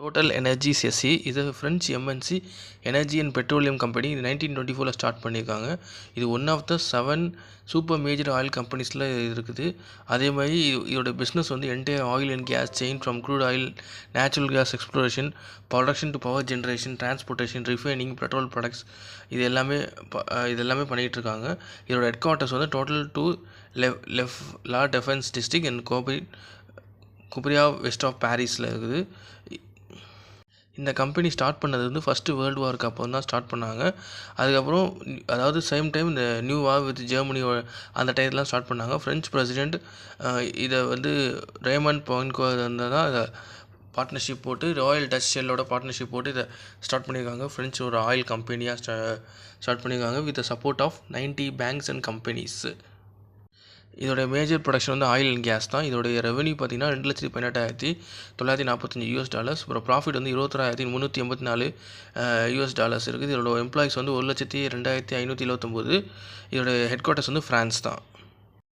Total energies SC இது French MNC energy and petroleum company இது nineteen twenty ஃபோரில் start பண்ணியிருக்காங்க. இது one of the seven super major oil கம்பெனிஸில் இருக்குது. அதே மாதிரி இதோட பிஸ்னஸ் வந்து entire oil and gas chain from crude oil natural gas exploration production to power generation transportation refining petrol products இது எல்லாமே இது எல்லாமே பண்ணிகிட்டு இருக்காங்க. இதோட ஹெட் குவார்ட்டர்ஸ் வந்து டோட்டல் டூ லெஃப் லெஃப் லா டிஃபென்ஸ் டிஸ்ட்ரிக் அண்ட் கோபி குப்ரியா வெஸ்ட் ஆஃப் பாரிஸில் இருக்குது. இந்த கம்பெனி ஸ்டார்ட் பண்ணது வந்து ஃபஸ்ட்டு வேர்ல்டு வார்க்கு அப்போ தான் ஸ்டார்ட் பண்ணாங்க. அதுக்கப்புறம் அதாவது சேம் டைம் இந்த நியூ வார் வித் ஜெர்மனி அந்த டயத்துலாம் ஸ்டார்ட் பண்ணாங்க. ஃப்ரெஞ்ச் பிரசிடெண்ட் இதை வந்து ரேமண்ட் பாயின்கோ இருந்தால் தான் இதை பார்ட்னர்ஷிப் போட்டு ராயல் டச் ஷெல்லோட பார்ட்னர்ஷிப் போட்டு இதை ஸ்டார்ட் பண்ணியிருக்காங்க. ஃப்ரெஞ்ச் ஒரு ஆயில் கம்பெனியாக ஸ்டா ஸ்டார்ட் பண்ணியிருக்காங்க with support of 90 banks and companies இதோடைய மேஜர் ப்ரொடக்ஷன் வந்து ஆயில் அண்ட் கேஸ் தான். இதோடைய ரெவன்யூ பார்த்தீங்கன்னா ரெண்டு லட்சத்தி பதினெட்டாயிரத்தி தொள்ளாயிரத்தி நாற்பத்தஞ்சு யூஎஸ் டாலர்ஸ் அப்புறம் ப்ராஃபிட் வந்து இருபத்தொராயிரத்தி முந்நூற்றி எண்பத்தி நாலு யூஎஸ் டாலர்ஸ் இருக்குது. இதோட எம்ப்ளாயிஸ் வந்து ஒரு லட்சத்தி ரெண்டாயிரத்தி ஐநூற்றி இருபத்தொம்போது இதோட ஹெட் குவார்ட்டர்ஸ் வந்து ஃப்ரான்ஸ் தான்.